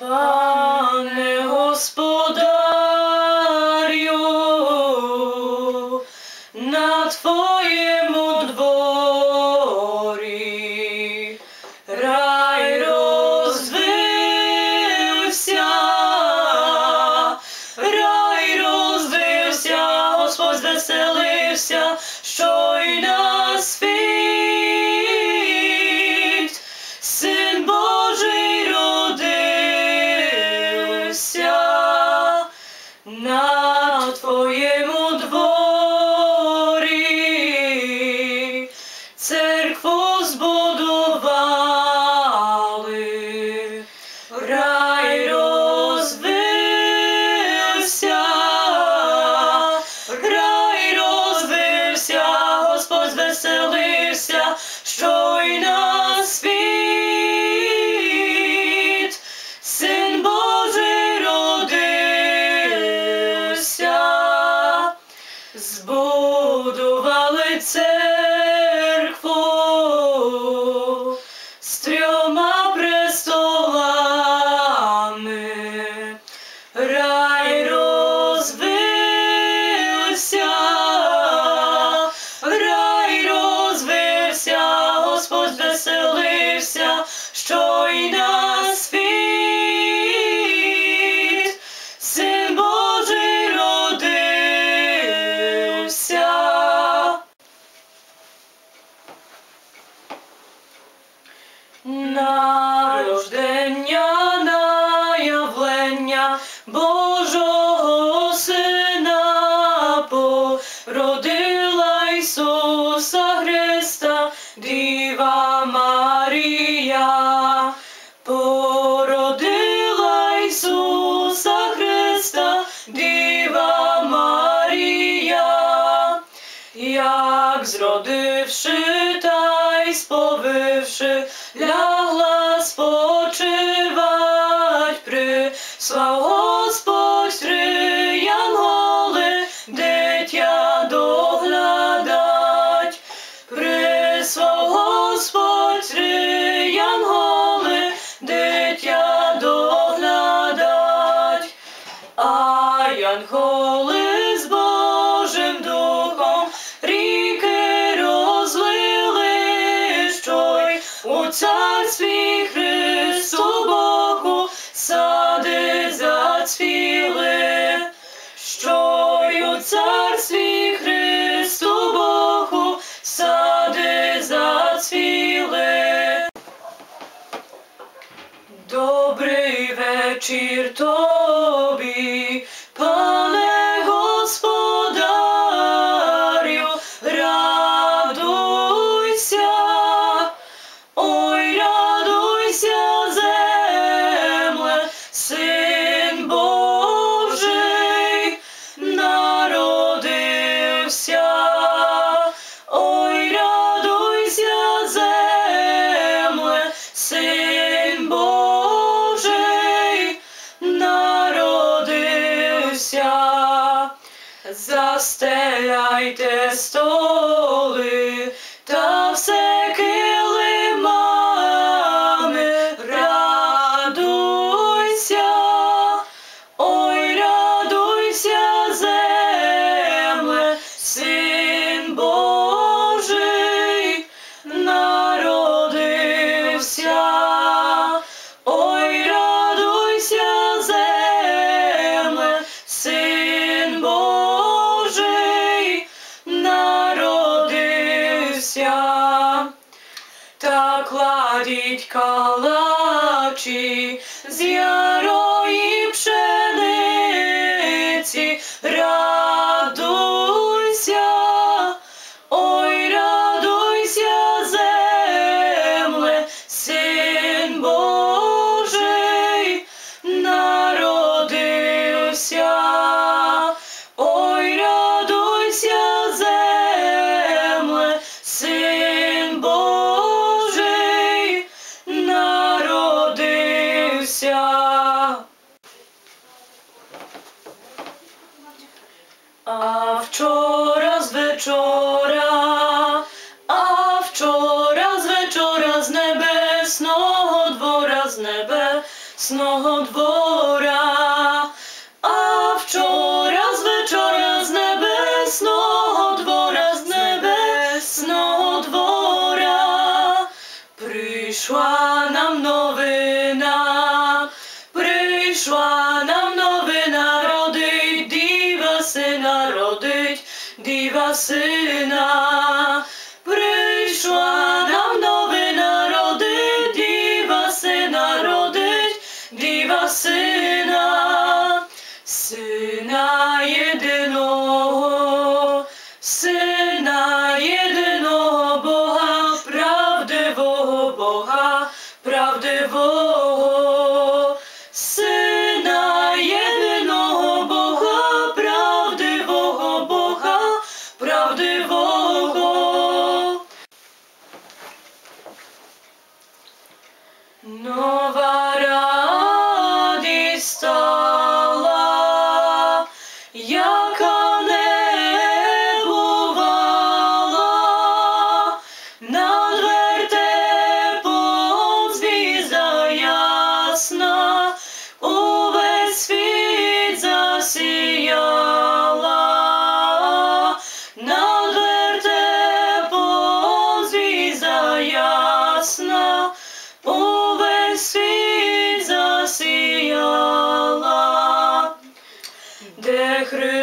Bye. Божого Сина породила Ісуса Христа, Діва Марія, породила Ісуса Христа, Діва Марія, як зродивши. cirto Застеляйте столи та все. oči. mocno dwora, a wczora z wieczora z nebesno dwora, z nebesno dwora. Przyszła nam nowyna, przyszła nam nowyna, rodyć diwa syna, rodyć diwa syna. Przyszła nam nowyna,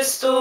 estoy.